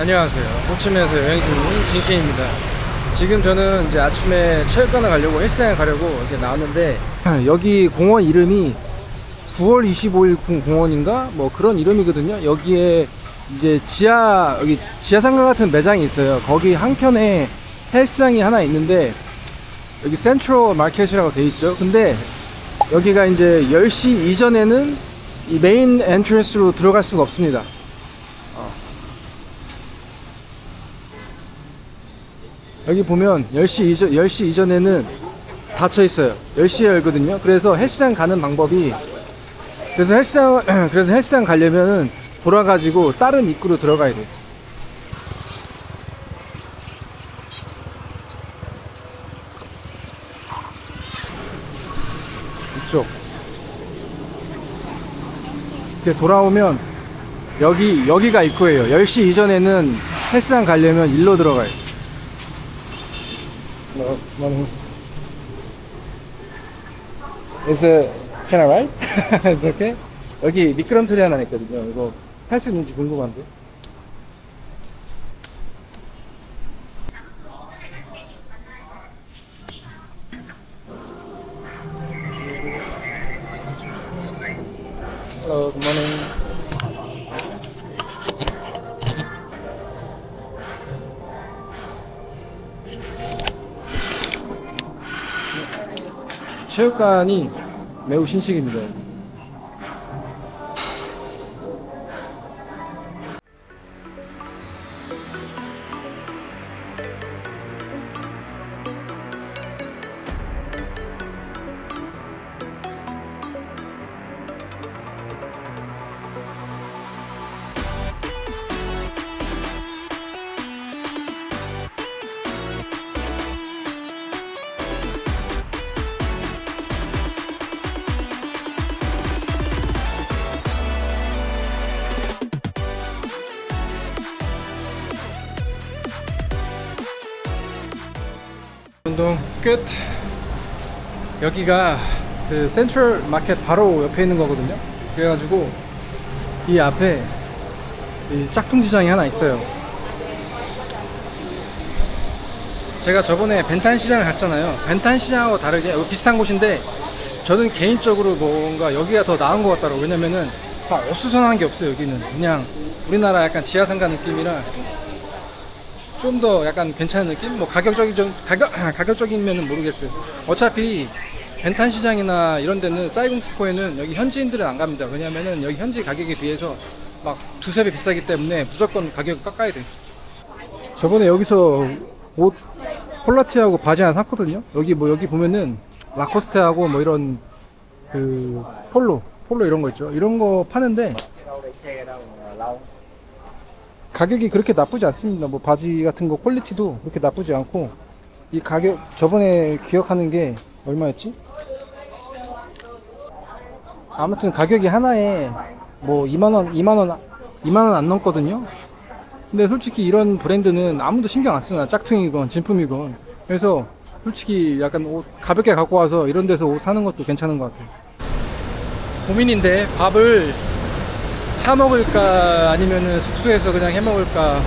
안녕하세요. 호치민에서 여행 중인 진케입니다. 지금 저는 이제 아침에 체육관을 가려고 헬스장에 가려고 이제 나왔는데 여기 공원 이름이 9월 25일 공원인가 뭐 그런 이름이거든요. 여기에 이제 지하 여기 지하 상가 같은 매장이 있어요. 거기 한 켠에 헬스장이 하나 있는데 여기 센트럴 마켓이라고 돼 있죠. 근데 여기가 이제 10시 이전에는 이 메인 엔트런스로 들어갈 수가 없습니다. 여기 보면 10시 이전, 10시 이전에는 닫혀 있어요. 10시에 열거든요. 그래서 헬스장 가는 방법이 그래서 헬스장 그래서 헬스장 가려면은 돌아가지고 다른 입구로 들어가야 돼요. 이쪽. 이렇게 돌아오면 여기 여기가 입구예요. 10시 이전에는 헬스장 가려면 일로 들어가요. 뭐, 뭐, Is it, can I ride? Is it okay? 여기 미끄럼틀이 하나 있거든요. 이거 탈 수 있는지 궁금한데. 체육관이 매우 신식입니다. 끝. 여기가 그 센트럴 마켓 바로 옆에 있는 거거든요. 그래가지고 이 앞에 이 짝퉁 시장이 하나 있어요. 제가 저번에 벤탄 시장을 갔잖아요. 벤탄 시장하고 다르게 비슷한 곳인데 저는 개인적으로 뭔가 여기가 더 나은 것 같더라고요. 왜냐면은 막 어수선한 게 없어요. 여기는 그냥 우리나라 약간 지하상가 느낌이라 좀 더 약간 괜찮은 느낌? 뭐 가격적이 좀 가격 가격적이면은 모르겠어요. 어차피 벤탄 시장이나 이런 데는 사이공 스코어에는 여기 현지인들은 안 갑니다. 왜냐면은 여기 현지 가격에 비해서 막 두세 배 비싸기 때문에 무조건 가격을 깎아야 돼. 저번에 여기서 옷 폴라티하고 바지 하나 샀거든요. 여기 뭐 여기 보면은 라코스테하고 뭐 이런 그 폴로 폴로 이런 거 있죠. 이런 거 파는데 가격이 그렇게 나쁘지 않습니다. 뭐 바지 같은 거 퀄리티도 그렇게 나쁘지 않고 이 가격 저번에 기억하는 게 얼마였지? 아무튼 가격이 하나에 뭐 2만 원, 2만 원, 2만 원 안 넘거든요. 근데 솔직히 이런 브랜드는 아무도 신경 안 쓰나 짝퉁이건 진품이건 그래서 솔직히 약간 옷 가볍게 갖고 와서 이런 데서 옷 사는 것도 괜찮은 것 같아요. 고민인데 밥을 사 먹을까 아니면은 숙소에서 그냥 해 먹을까.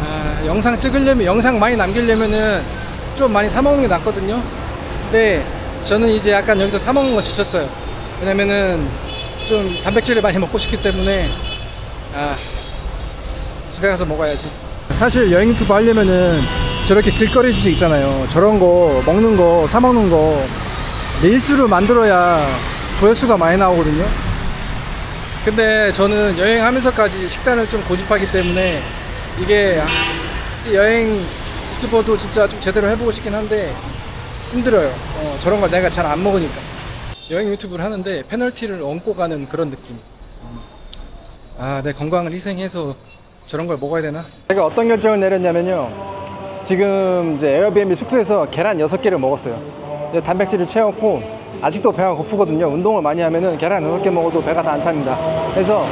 아, 영상 찍으려면 영상 많이 남기려면은 좀 많이 사 먹는 게 낫거든요. 근데 저는 이제 약간 여기서 사 먹는 거 지쳤어요. 왜냐면은 좀 단백질을 많이 먹고 싶기 때문에 아 집에 가서 먹어야지. 사실 여행 유튜브 하려면은 저렇게 길거리 주식 있잖아요. 저런 거 먹는 거 사 먹는 거 릴스로 만들어야 조회수가 많이 나오거든요 근데 저는 여행하면서까지 식단을 좀 고집하기 때문에 이게 아, 이 여행 유튜버도 진짜 좀 제대로 해보고 싶긴 한데 힘들어요. 어, 저런 걸 내가 잘 안 먹으니까. 여행 유튜브를 하는데 페널티를 얹고 가는 그런 느낌. 음. 아, 내 건강을 희생해서 저런 걸 먹어야 되나? 제가 어떤 결정을 내렸냐면요. 지금 이제 에어비앤비 숙소에서 계란 6개를 먹었어요. 단백질을 채웠고 아직도 배가 고프거든요. 운동을 많이 하면은 계란 6개 먹어도 배가 다 안 찹니다. 그래서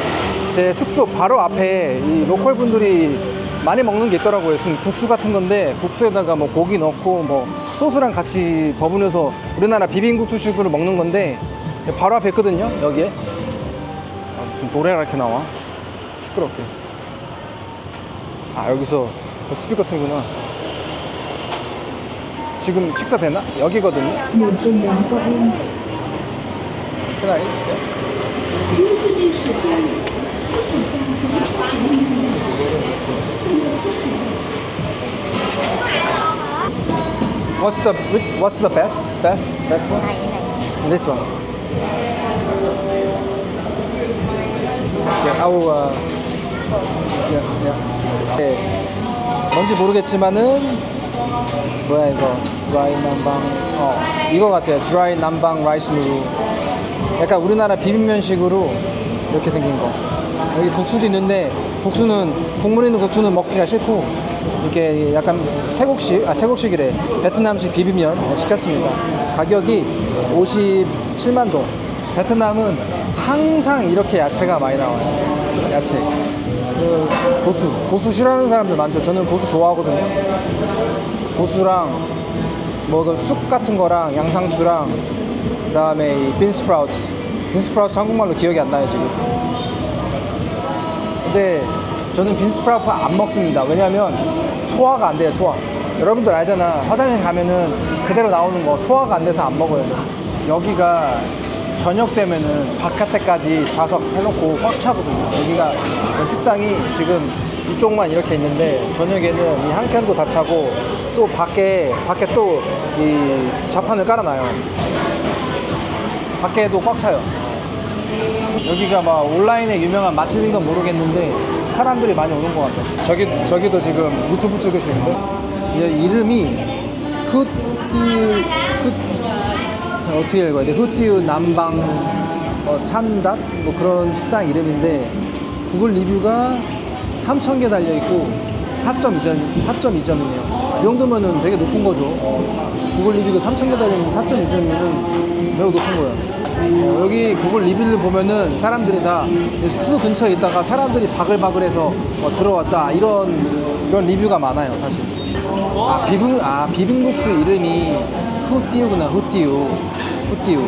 제 숙소 바로 앞에 이 로컬 분들이 많이 먹는 게 있더라고요. 무슨 국수 같은 건데 국수에다가 뭐 고기 넣고 뭐 소스랑 같이 버무려서 우리나라 비빔국수식으로 먹는 건데 바로 앞에 있거든요. 여기에 아, 무슨 노래가 이렇게 나와 시끄럽게 아 여기서 스피커 틀구나 지금 식사 됐나? 여기거든요 그날 What's the which, what's the best best best one? This one. Yeah, I'll, uh, yeah, yeah. 네, 뭔지 모르겠지만은 뭐야 이거 드라이 남방. 어 이거 같아요. 드라이 남방 라이스 누루 약간 우리나라 비빔면식으로 이렇게 생긴 거. 여기 국수도 있는데 국수는 국물 있는 국수는 먹기가 싫고 이렇게 약간 태국식 아 태국식이래. 베트남식 비빔면 시켰습니다. 가격이 57만 동. 베트남은 항상 이렇게 야채가 많이 나와요. 야채. 그 고수. 고수 싫어하는 사람들 많죠. 저는 고수 좋아하거든요. 고수랑 뭐그쑥 같은 거랑 양상추랑 그다음에 이 빈스프라우트 빈스프라우트 한국말로 기억이 안 나요 지금. 근데 저는 빈스프라우트 안 먹습니다. 왜냐면 소화가 안 돼요 소화. 여러분들 알잖아. 화장실 가면은 그대로 나오는 거 소화가 안 돼서 안 먹어요. 여기가 저녁 되면은 바깥에까지 좌석 해놓고 꽉 차거든요. 여기가 식당이 지금 이쪽만 이렇게 있는데 저녁에는 이 한 켠도 다 차고 또 밖에 밖에 또 이 좌판을 깔아놔요 밖에도 꽉 차요 여기가 막 온라인에 유명한 맛집인 건 모르겠는데 사람들이 많이 오는 것 같아요. 저기 저기도 지금 유튜브 찍으시는데 얘 이름이 후띠 후 어떻게 읽어야 돼? 후띠우 남방 어, 찬닷 뭐 그런 식당 이름인데 구글 리뷰가 3,000개 달려 있고 4.2점 4.2점이네요. 이 정도면은 되게 높은 거죠. 어, 구글 리뷰가 3,000개 달려 있는 4.2점이면 매우 높은 거예요. 어, 여기 구글 리뷰를 보면은 사람들이 다 숙소 근처에 있다가 사람들이 바글바글해서 어, 들어왔다 이런 이런 리뷰가 많아요 사실. 아 비빔 아 비빔국수 이름이 후띠우구나 후띠우 후띠우.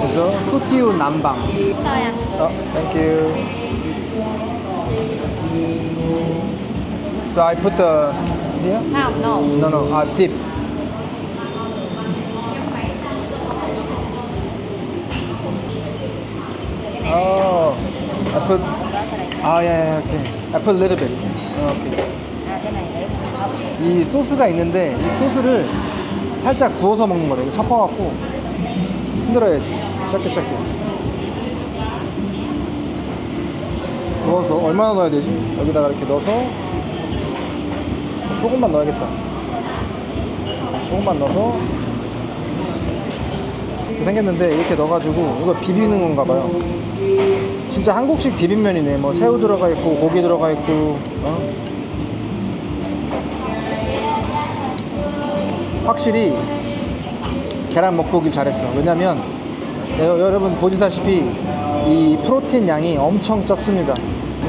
그래서 후띠우 남방. anh 어, thank you. So I put the here. không no No, no, uh, tip. Oh, I put. Oh yeah, yeah, okay. I put a little bit. Oh, để không 이 소스가 있는데 이 소스를 살짝 구워서 먹는 거래. 이거 섞어갖고 흔들어야지. 시작해, 시작해. 구워서 얼마나 넣어야 되지? 여기다가 이렇게 넣어서 조금만 넣어야겠다. 조금만 넣어서 생겼는데 이렇게 넣어가지고 이거 비비는 건가 봐요. 진짜 한국식 비빔면이네. 뭐 새우 들어가 있고 고기 들어가 있고. 어? 확실히 계란 먹고 오길 잘했어. 왜냐면 여, 여러분 보시다시피 이 프로테인 양이 엄청 쪘습니다.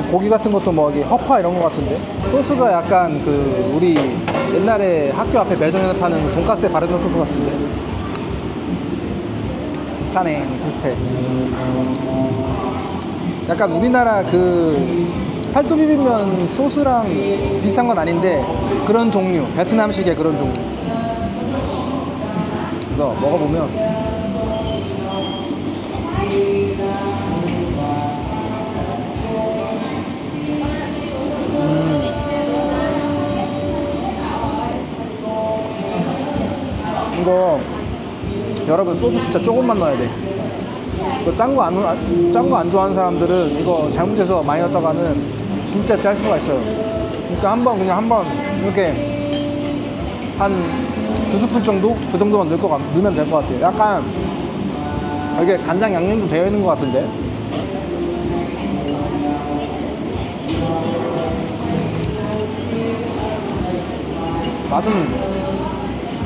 고기 같은 것도 뭐 허파 이런 거 같은데 소스가 약간 그 우리 옛날에 학교 앞에 매점에서 파는 그 돈가스에 바르는 소스 같은데. 비슷하네 비슷해. 약간 우리나라 그 팔도 비빔면 소스랑 비슷한 건 아닌데 그런 종류 베트남식의 그런 종류. 그래서 먹어보면 이거 여러분 소스 진짜 조금만 넣어야 돼. 짠거 안, 짠 거 안 좋아하는 사람들은 이거 잘못해서 많이 넣었다가는 진짜 짤 수가 있어요. 그러니까 한번 그냥 한번 이렇게 한 두 스푼 정도? 그 정도만 넣을 거 같, 넣으면 될 것 같아요. 약간 이게 간장 양념도 되어 있는 것 같은데. 맛은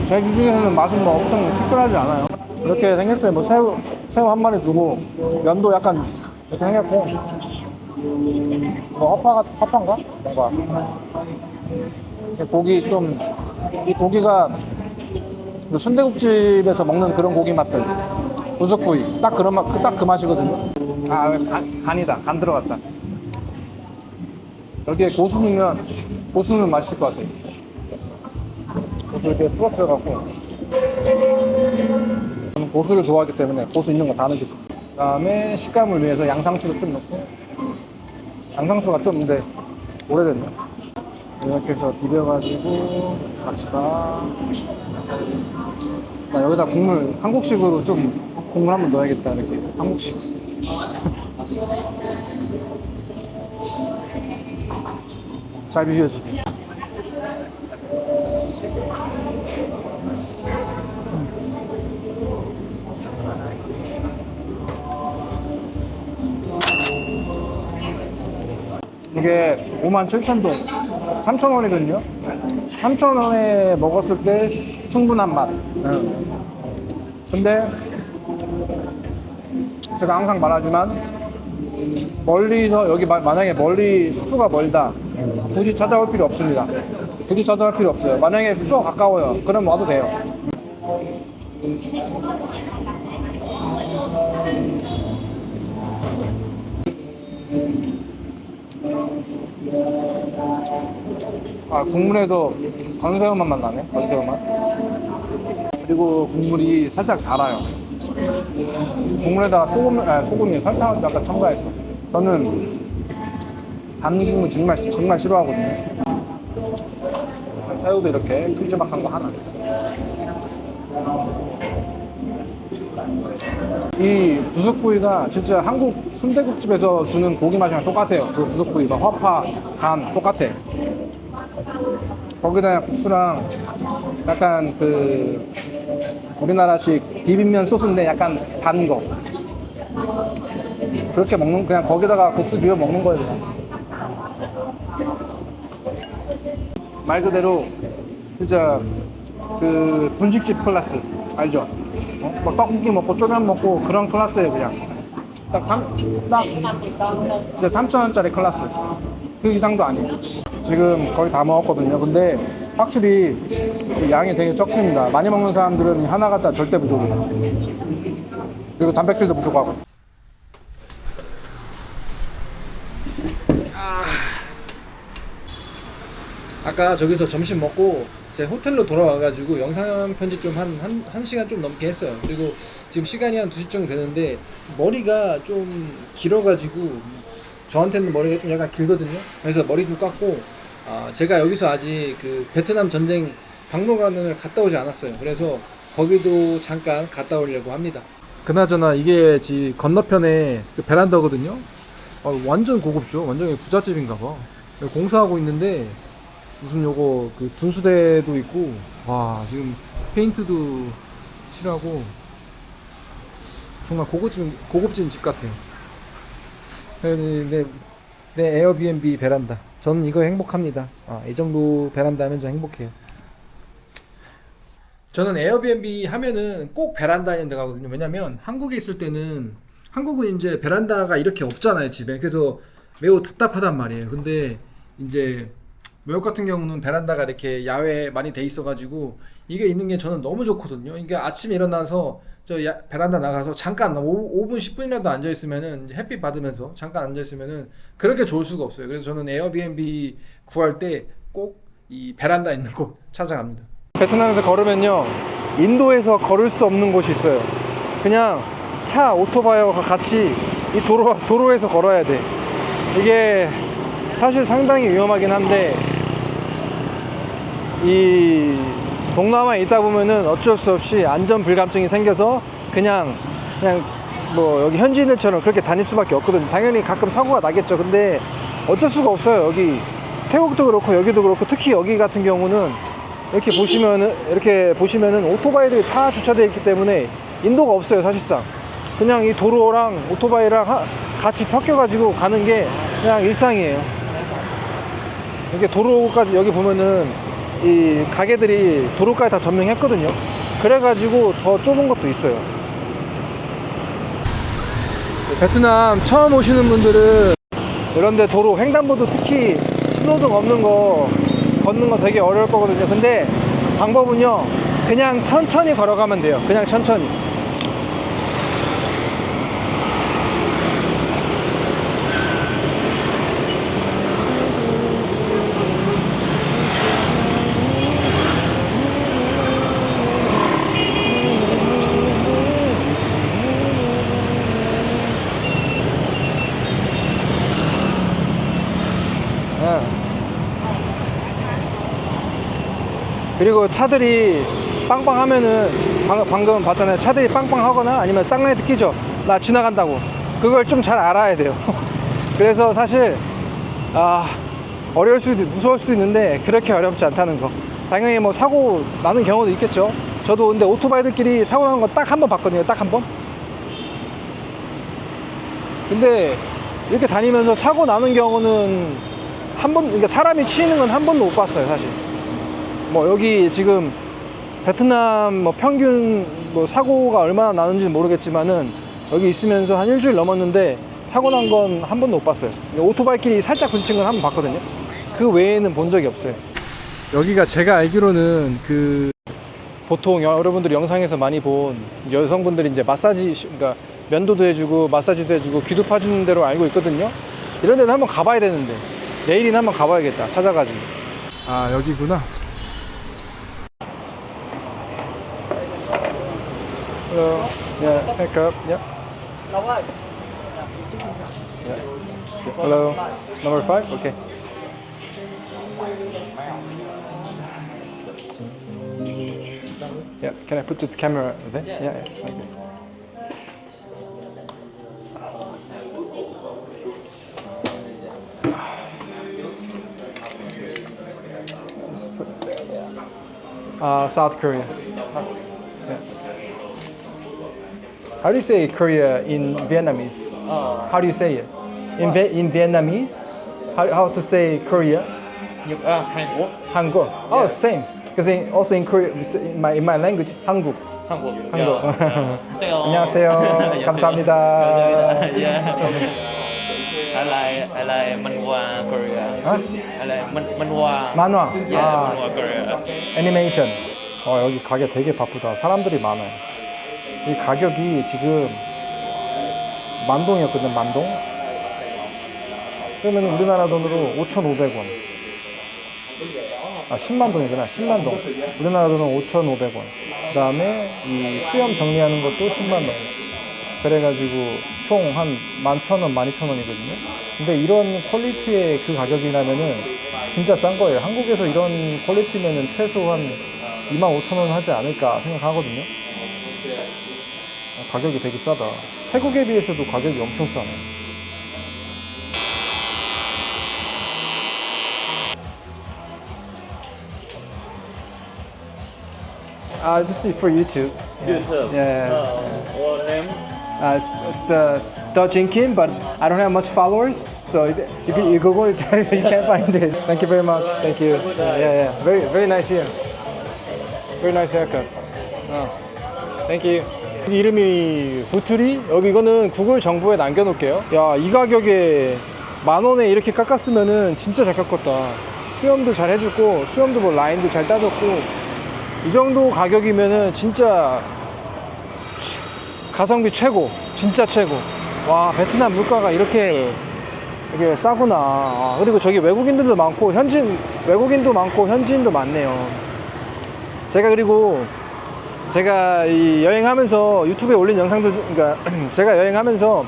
제 기준에서는 맛은 뭐 엄청 특별하지 않아요. 이렇게 생겼어요. 뭐 새우 새우 한 마리 두고 면도 약간 이렇게 생겼고 뭐 허파가 허파인가? 뭔가 고기 좀 이 고기가 그 순대국집에서 먹는 그런 고기 맛들 부석구이 딱 그런 맛 딱 그 맛이거든요. 아 간, 간이다 간 들어갔다. 여기에 고수 넣으면 고수는 맛있을 것 같아. 고수 이렇게 풀어뜨려갖고 저는 고수를 좋아하기 때문에 고수 있는 거 다 넣겠습니다. 그 다음에 식감을 위해서 양상추를 좀 넣고 양상추가 좀 근데 오래됐네. 이렇게 해서 비벼가지고 같이 다. 나 여기다 국물 한국식으로 좀 국물 한번 넣어야겠다 이렇게 한국식. 잘 비벼지게. 이게 5만 7천 동, 3천 원이거든요. 3천 원에 먹었을 때 충분한 맛. 근데 제가 항상 말하지만 멀리서 여기 마- 만약에 멀리 숙소가 멀다 굳이 찾아올 필요 없습니다. 굳이 찾아올 필요 없어요. 만약에 숙소가 가까워요. 그럼 와도 돼요. 아 국물에서 건새우 맛만 나네. 건새우 맛. 그리고 국물이 살짝 달아요. 국물에다가 소금, 아, 소금이 설탕을 약간 첨가했어. 저는 단 국물 정말 정말 싫어하거든요. 새우도 이렇게 큼지막한 거 하나. 이 부속부위가 진짜 한국 순대국집에서 주는 고기 맛이랑 똑같아요. 그 부속부위가 화파, 간 똑같아. 거기다 국수랑 약간 그 우리나라식 비빔면 소스인데 약간 단 거. 그렇게 먹는 그냥 거기다가 국수 비벼 먹는 거예요. 그냥. 말 그대로 진짜 그 분식집 클래스 알죠? 어? 막 떡볶이 먹고 쪼면 먹고 그런 클래스예요 그냥. 딱 삼, 딱 진짜 3천 원짜리 클래스. 그 이상도 아니에요. 지금 거의 다 먹었거든요. 근데 확실히 이 양이 되게 적습니다. 많이 먹는 사람들은 이 하나 갖다 절대 부족해요. 그리고 단백질도 부족하고. 아까 저기서 점심 먹고 제 호텔로 돌아와가지고 영상 편집 좀 한 한 한 시간 좀 넘게 했어요. 그리고 지금 시간이 한 2시 정도 되는데 머리가 좀 길어가지고 저한테는 머리가 좀 약간 길거든요. 그래서 머리 좀 깎고 아, 제가 여기서 아직 그 베트남 전쟁 박물관을 갔다 오지 않았어요. 그래서 거기도 잠깐 갔다 오려고 합니다. 그나저나 이게 지 건너편에 그 베란다거든요. 어, 완전 고급죠. 완전 부잣집인가 봐. 공사하고 있는데 무슨 요거 그 분수대도 있고 와 지금 페인트도 칠하고 정말 고급진 고급진 집 같아요. 네, 내, 내 에어비앤비 베란다. 저는 이거 행복합니다. 아, 이 정도 베란다면 저 행복해요. 저는 에어비앤비 하면은 꼭 베란다에 있는 데 가거든요. 왜냐면 한국에 있을 때는 한국은 이제 베란다가 이렇게 없잖아요, 집에. 그래서 매우 답답하단 말이에요. 근데 이제 외국 같은 경우는 베란다가 이렇게 야외 많이 돼 있어가지고 이게 있는 게 저는 너무 좋거든요. 그러니까 아침에 일어나서 저 야- 베란다 나가서 잠깐 5, 분 10분이라도 앉아 있으면은 햇빛 받으면서 잠깐 앉아 있으면은 그렇게 좋을 수가 없어요. 그래서 저는 에어비앤비 구할 때 꼭 이 베란다 있는 곳 찾아갑니다. 베트남에서 걸으면요 인도에서 걸을 수 없는 곳이 있어요. 그냥 차 오토바이와 같이 이 도로 도로에서 걸어야 돼. 이게 사실 상당히 위험하긴 한데 이 동남아에 있다 보면은 어쩔 수 없이 안전 불감증이 생겨서 그냥 그냥 뭐 여기 현지인들처럼 그렇게 다닐 수밖에 없거든요. 당연히 가끔 사고가 나겠죠. 근데 어쩔 수가 없어요. 여기 태국도 그렇고 여기도 그렇고 특히 여기 같은 경우는 이렇게 보시면은 이렇게 보시면은 오토바이들이 다 주차되어 있기 때문에 인도가 없어요 사실상 그냥 이 도로랑 오토바이랑 하- 같이 섞여가지고 가는 게 그냥 일상이에요. 이렇게 도로까지 여기 보면은 이 가게들이 도로까지 다 점령했거든요. 그래가지고 더 좁은 것도 있어요. 베트남 처음 오시는 분들은 이런데 도로 횡단보도 특히 신호등 없는 거 걷는 거 되게 어려울 거거든요. 근데 방법은요, 그냥 천천히 걸어가면 돼요. 그냥 천천히. 그리고 차들이 빵빵 하면은 방, 방금 봤잖아요. 차들이 빵빵 하거나 아니면 쌍라이트 끼죠. 나 지나간다고. 그걸 좀 잘 알아야 돼요. 그래서 사실 아 어려울 수도 무서울 수도 있는데 그렇게 어렵지 않다는 거. 당연히 뭐 사고 나는 경우도 있겠죠. 저도 근데 오토바이들끼리 사고 나는 거 딱 한 번 봤거든요. 딱 한 번. 근데 이렇게 다니면서 사고 나는 경우는 한 번, 그러니까 사람이 치이는 건 한 번도 못 봤어요, 사실. 뭐 여기 지금 베트남 뭐 평균 뭐 사고가 얼마나 나는지는 모르겠지만은 여기 있으면서 한 일주일 넘었는데 사고 난 건 한 번도 못 봤어요. 오토바이끼리 살짝 부딪힌 건 한 번 봤거든요. 그 외에는 본 적이 없어요. 여기가 제가 알기로는 그 보통 여러분들이 영상에서 많이 본 여성분들이 이제 마사지 그러니까 면도도 해주고 마사지도 해주고 귀도 파주는 대로 알고 있거든요. 이런 데는 한번 가봐야 되는데 내일이나 한번 가봐야겠다. 찾아가지고. 아 여기구나. Hello. Yeah, pick up. Yeah. Yeah. Hello. Number five. Okay. Yeah. Can I put this camera there? Yeah. yeah. Okay. Uh, South Korea. How do you say Korea in Vietnamese? How do you say it? In, Vie- in Vietnamese? How, how to say Korea? Nhật à, Hàn Quốc Hangul. Oh, same. Because in, also in Korea, in my, in my language. Hàn Quốc 한국. 안녕하세요 안녕하세요. 감사합니다. I like I like manhwa Korea Huh? I like man, manhwa 만화. yeah 아, manhwa Korea 애니메이션. 어, 여기 가게 되게 바쁘다. 사람들이 많아요. 이 가격이 지금 만동이었거든, 만동. 그러면 우리나라 돈으로 5,500원. 아, 10만 동이구나. 10만 동. 우리나라 돈은 5,500원. 그 다음에 이 수염 정리하는 것도 10만 동. 그래가지고 총 한 11,000원, 12,000원이거든요. 근데 이런 퀄리티의 그 가격이라면은 진짜 싼 거예요. 한국에서 이런 퀄리티면은 최소 한 25,000원 하지 않을까 생각하거든요. 아, 가격이 되게 싸다. 태국에 비해서도 가격이 엄청 싸네. Uh, just for YouTube. YouTube Yeah. uh, what name Uh, it's, it's the Dojin Kim, but I don't have much followers, so it, if you, you Google it, you can't find it. Thank you very much. Thank you. Yeah, yeah. Very, very nice here. Very nice haircut. 어. Thank you. 이름이 부투리? 여기 이거는 구글 정보에 남겨놓을게요. 야, 이 가격에 만 원에 이렇게 깎았으면은 진짜 잘 깎았다. 수염도 잘 해줬고, 수염도 뭐 라인도 잘 따졌고, 이 정도 가격이면은 진짜 가성비 최고, 진짜 최고. 와, 베트남 물가가 이렇게 이게 싸구나. 아, 그리고 저기 외국인들도 많고 현진 외국인도 많고 현지인도 많네요. 제가 그리고 제가 이 여행하면서 유튜브에 올린 영상들, 중- 그러니까 제가 여행하면서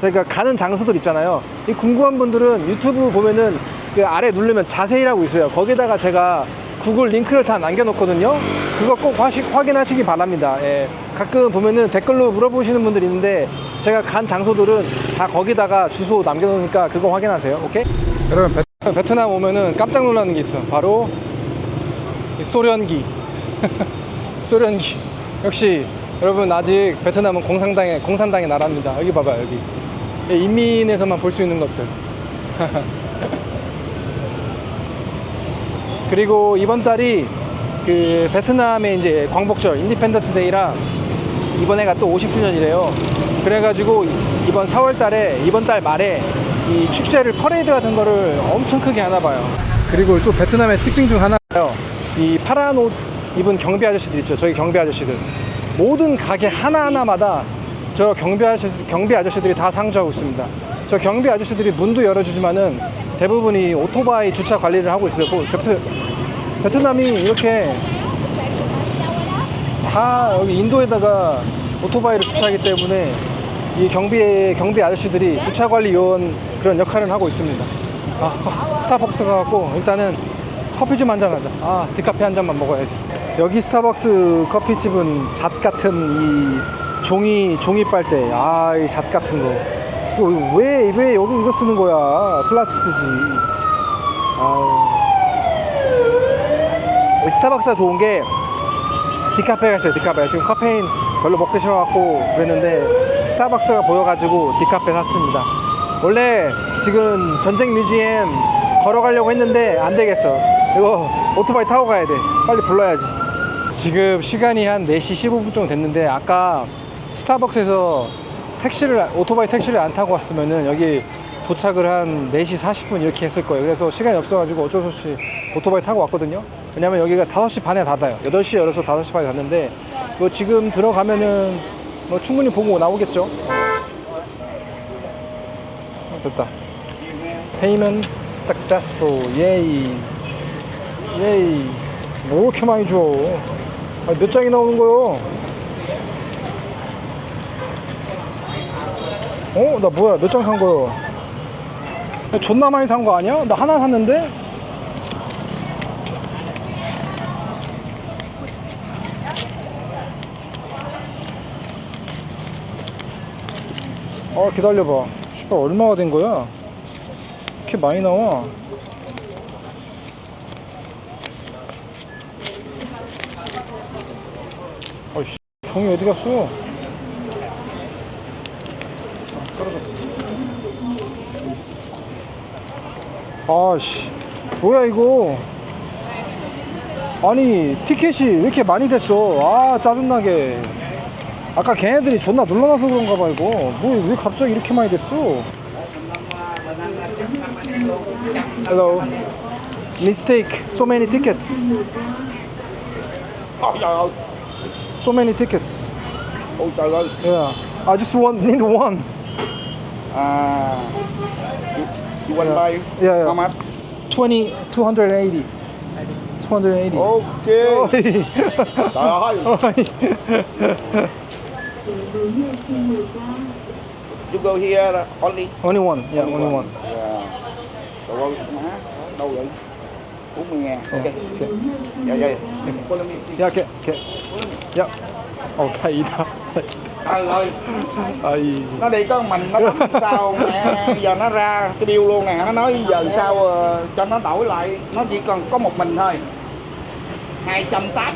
제가 가는 장소들 있잖아요. 이 궁금한 분들은 유튜브 보면은 그 아래 누르면 자세히라고 있어요. 거기다가 제가 구글 링크를 다 남겨놓거든요. 그거 꼭 화시, 확인하시기 바랍니다. 예. 가끔 보면은 댓글로 물어보시는 분들이 있는데 제가 간 장소들은 다 거기다가 주소 남겨놓으니까 그거 확인하세요. 오케이? 여러분 베, 베트남 오면은 깜짝 놀라는 게 있어. 바로 이 소련기. 소련기. 역시 여러분 아직 베트남은 공산당의 공산당의 나라입니다. 여기 봐봐요 여기. 이 인민에서만 볼 수 있는 것들. 그리고 이번 달이 그 베트남의 이제 광복절 인디펜던스 데이라 이번 해가 또 50주년이래요. 그래가지고 이번 4월 달에 이번 달 말에 이 축제를 퍼레이드 같은 거를 엄청 크게 하나 봐요. 그리고 또 베트남의 특징 중 하나가요. 이 파란 옷 입은 경비 아저씨들 있죠. 저희 경비 아저씨들. 모든 가게 하나하나마다 저 경비 아저씨, 경비 아저씨들이 다 상주하고 있습니다. 저 경비 아저씨들이 문도 열어주지만은 대부분이 오토바이 주차 관리를 하고 있어요. 뭐 베트, 베트남이 이렇게 다 여기 인도에다가 오토바이를 주차하기 때문에 이 경비 경비 아저씨들이 주차 관리 요원 그런 역할을 하고 있습니다. 아, 커- 스타벅스 가갖고 일단은 커피 좀 한 잔 하자. 아, 디카페 한 잔만 먹어야지. 여기 스타벅스 커피집은 잣 같은 이 종이 종이 빨대. 아, 이 잣 같은 거. 이거 왜, 왜 여기 이거 쓰는 거야? 플라스틱 쓰지. 이 스타벅스가 좋은 게 디카페가 있어요 디카페 지금 카페인 별로 먹기 싫어갖고 그랬는데 스타벅스가 보여가지고 디카페 샀습니다 원래 지금 전쟁 뮤지엄 걸어가려고 했는데 안 되겠어 이거 오토바이 타고 가야 돼 빨리 불러야지 지금 시간이 한 4시 15분 정도 됐는데 아까 스타벅스에서 택시를 오토바이 택시를 안 타고 왔으면은 여기 도착을 한 4시 40분 이렇게 했을 거예요. 그래서 시간이 없어가지고 어쩔 수 없이 오토바이 타고 왔거든요. 왜냐면 여기가 5시 반에 닫아요. 8시에 열어서 5시 반에 닫는데 뭐 지금 들어가면은 뭐 충분히 보고 나오겠죠? 어, 됐다. Payment successful. 예이. 예이. 뭐 이렇게 많이 줘 아니, 몇 장이 나오는 거요 어? 나 뭐야 몇 장 산 거요 야, 존나 많이 산 거 아니야? 나 하나 샀는데? 어 기다려봐 씨발 얼마가 된 거야? 이렇게 많이 나와 아이씨 종이 어디 갔어? 아씨 뭐야 이거? 아니 티켓이 왜 이렇게 많이 됐어? 아 짜증나게. 아까 걔네들이 존나 눌러놔서 그런가 봐 이거. 뭐 왜 갑자기 이렇게 많이 됐어? Hello. Mistake. So many tickets So many tickets. Oh, Trời ơi Yeah. I just want need one. À You, you want buy Yeah, yeah. How much? 20 280 280 Ok Ôi. Trời ơi You go here only? Only one, yeah, only one. Dạ Trời ơi má Đâu vậy 40 ngàn Ok Yeah, okay. Eh? Yeah, okay, okay. Yeah. 어, 一，我睇得。ừ rồi ừ. nó đi có mình nó sao mẹ giờ nó ra cái điêu luôn nè nó nói giờ sao ờ, cho nó đổi lại nó chỉ còn có một mình thôi hai trăm tám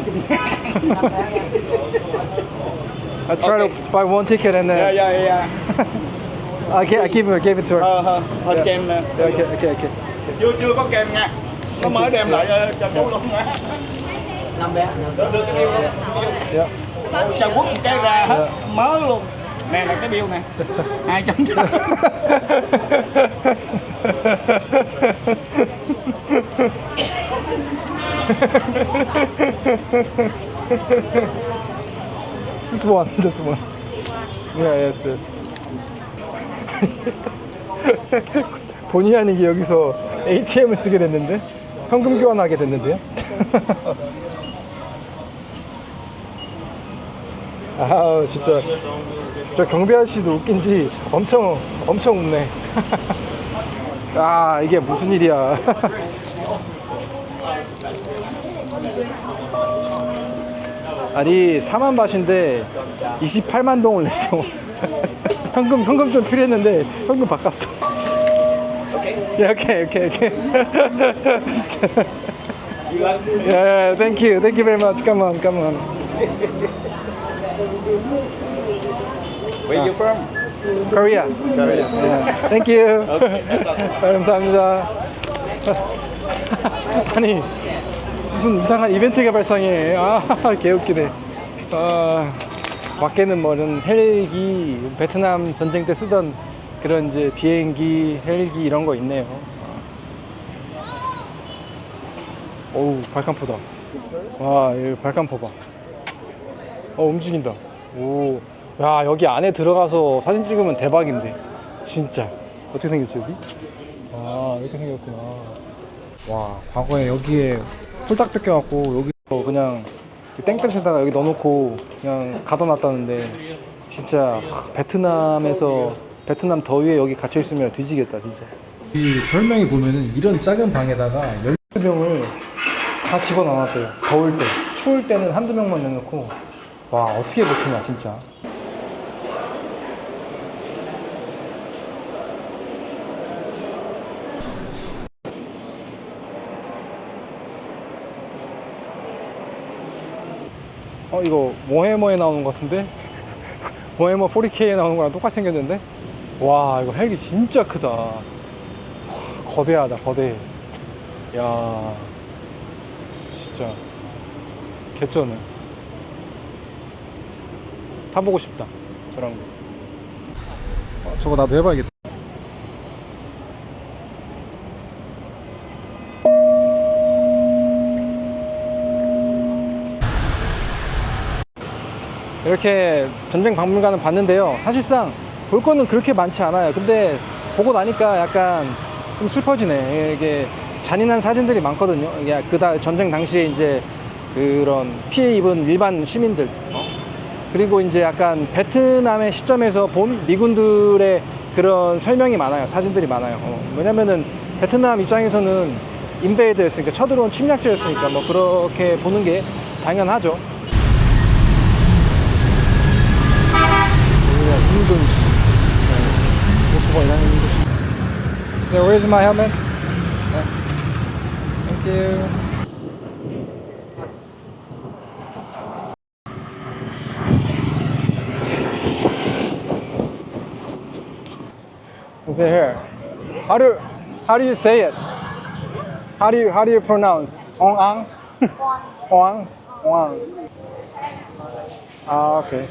I try okay. to buy one ticket and then yeah yeah yeah I, gave, I gave her, gave it to her. Ờ, uh, uh, yeah. kem nè. Okay, okay, okay. Chưa, chưa có kem nha. Nó mới đem lại cho, ờ, cho chú luôn á. Được được cái bill luôn Yeah. cho quốc một cái ra hết Dạ. mới luôn nè là cái bill nè hai trăm Just one, just one. Yeah, yes, yes. 본의 아니게 여기서 ATM을 쓰게 됐는데 현금 교환하게 됐는데요. 아 진짜 저 경비 아저씨도 웃긴지 엄청 엄청 웃네. 아 이게 무슨 일이야. 아니 4만 밭인데 28만 동을 냈어. 현금 현금 좀 필요했는데 현금 바꿨어. 예, 오케이 오케이 오케이. 예, thank you, thank. Where you from Korea. Korea 예, thank you. 감사합니다. 아니 무슨 이상한 이벤트가 발생해. 아 개웃기네. 아 밖에는 뭐 이런 헬기, 베트남 전쟁 때 쓰던 그런 이제 비행기, 헬기 이런 거 있네요. 어우 발칸포다. 와 여기 발칸포 봐. 어 움직인다. 오. 야 여기 안에 들어가서 사진 찍으면 대박인데. 진짜. 어떻게 생겼지 여기? 아 이렇게 생겼구나. 와 과거에 여기에 홀딱 뺏겨갖고 여기서 그냥 땡볕에다가 여기 넣어놓고 그냥 가둬놨다는데 진짜 하, 베트남에서 베트남 더위에 여기 갇혀 있으면 뒤지겠다 진짜. 이 설명이 보면은 이런 작은 방에다가 12명을 다 집어넣었대요. 더울 때. 추울 때는 한두 명만 내놓고. 와, 어떻게 버티냐, 진짜. 어, 이거 모해머에 나오는 것 같은데? 모해머 40K에 나오는 거랑 똑같이 생겼는데? 와, 이거 헬기 진짜 크다. 와, 거대하다, 거대해. 야 진짜 개쩌네. 타보고 싶다. 저런 거. 어, 저거 나도 해봐야겠다. 이렇게 전쟁 박물관을 봤는데요. 사실상 볼 거는 그렇게 많지 않아요. 근데 보고 나니까 약간 좀 슬퍼지네. 이게 잔인한 사진들이 많거든요. 그다 전쟁 당시에 이제 그런 피해 입은 일반 시민들 어? 그리고 이제 약간 베트남의 시점에서 본 미군들의 그런 설명이 많아요. 사진들이 많아요. 어, 왜냐면은 베트남 입장에서는 인베이드였으니까 쳐들어온 침략자였으니까 뭐 그렇게 보는 게 당연하죠. 힘든 네, where's my helmet? Yeah. Thank you. It here? How do how do you say it? How do you how do you pronounce? Ong ang? Ong Ong. Ah okay.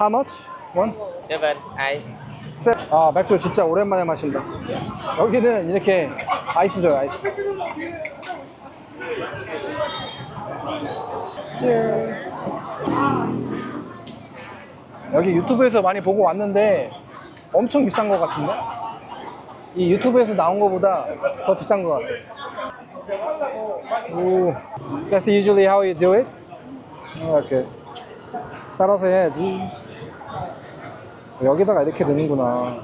How much? One? seven eight 세- 아 맥주 진짜 오랜만에 마신다. 여기는 이렇게 아이스 줘요 아이스. Cheers. 여기 유튜브에서 많이 보고 왔는데 엄청 비싼 것 같은데? 이 유튜브에서 나온 것보다 더 비싼 것 같아. 오, that's usually how you do it? 이렇게 따라서 해야지. 여기다가 이렇게 넣는구나.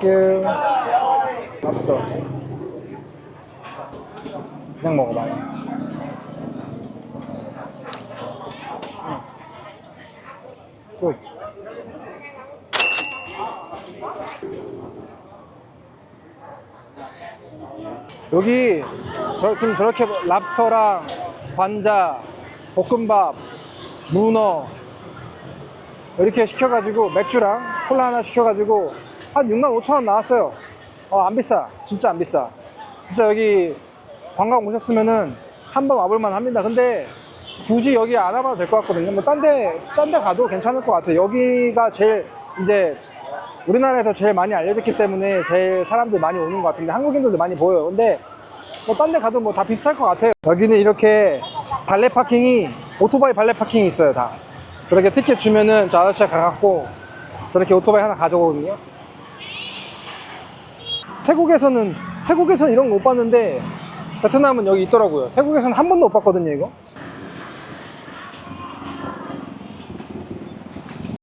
땡큐. 없어. 그냥 먹어봐. 굿. 여기 저, 지금 저렇게 랍스터랑 관자, 볶음밥, 문어, 이렇게 시켜가지고 맥주랑 콜라 하나 시켜가지고 한 6만 5천 원 나왔어요. 어, 안 비싸. 진짜 안 비싸. 진짜 여기 관광 오셨으면은 한 번 와볼만 합니다. 근데 굳이 여기 안 와봐도 될 것 같거든요. 뭐 딴 데, 딴 데 가도 괜찮을 것 같아요. 여기가 제일 이제 우리나라에서 제일 많이 알려졌기 때문에 제일 사람들 많이 오는 것 같은데 한국인들도 많이 보여요. 근데 뭐 딴 데 가도 뭐 다 비슷할 것 같아요. 여기는 이렇게 발레 파킹이 오토바이 발레 파킹이 있어요 다. 저렇게 티켓 주면은 저 아저씨가 가갖고 저렇게 오토바이 하나 가져오거든요. 태국에서는 태국에서는 이런 거 못 봤는데 베트남은 여기 있더라고요. 태국에서는 한 번도 못 봤거든요 이거.